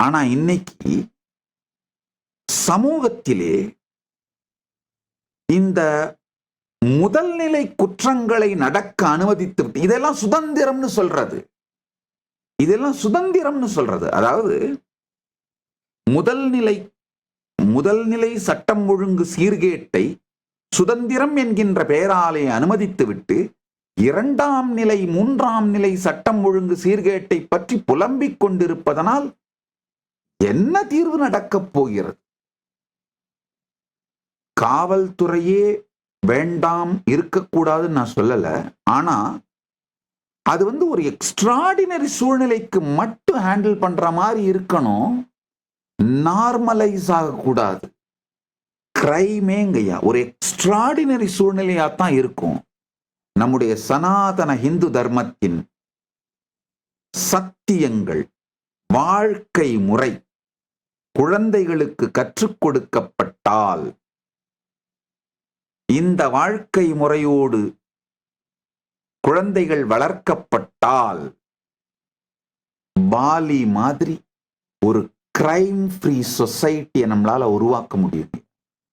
ஆனா இன்னைக்கு சமூகத்திலே இந்த முதல் நிலை குற்றங்களை நடக்க அனுமதித்து விட்டு இதெல்லாம் சுதந்திரம்னு சொல்றது. இதெல்லாம் சுதந்திரம்னு சொல்றது. அதாவது முதல் நிலை முதல் நிலை சட்டம் ஒழுங்கு சீர்கேட்டை சுதந்திரம் என்கின்ற பெயராலே அனுமதித்துவிட்டு இரண்டாம் நிலை மூன்றாம் நிலை சட்டம் ஒழுங்கு சீர்கேட்டை பற்றி புலம்பிக் கொண்டிருப்பதனால் என்ன தீர்வு நடக்கப் போகிறது? காவல்துறையே வேண்டாம் இருக்கக்கூடாதுன்னு நான் சொல்லலை. ஆனா அது வந்து ஒரு எக்ஸ்ட்ராடினரி சூழ்நிலைக்கு மட்டும் ஹேண்டில் பண்ற மாதிரி இருக்கணும். நார்மலைஸ் ஆகக்கூடாது. கிரைமேங்கய்யா ஒரு எக்ஸ்ட்ராடினரி சூழ்நிலையா தான் இருக்கும். நம்முடைய சனாதன இந்து தர்மத்தின் சத்தியங்கள் வாழ்க்கை முறை குழந்தைகளுக்கு கற்றுக் கொடுக்கப்பட்டால் இந்த வாழ்க்கை முறையோடு குழந்தைகள் வளர்க்கப்பட்டால் பாலி மாதிரி ஒரு கிரைம் ஃப்ரீ சொசைட்டியை நம்மளால உருவாக்க முடியும்.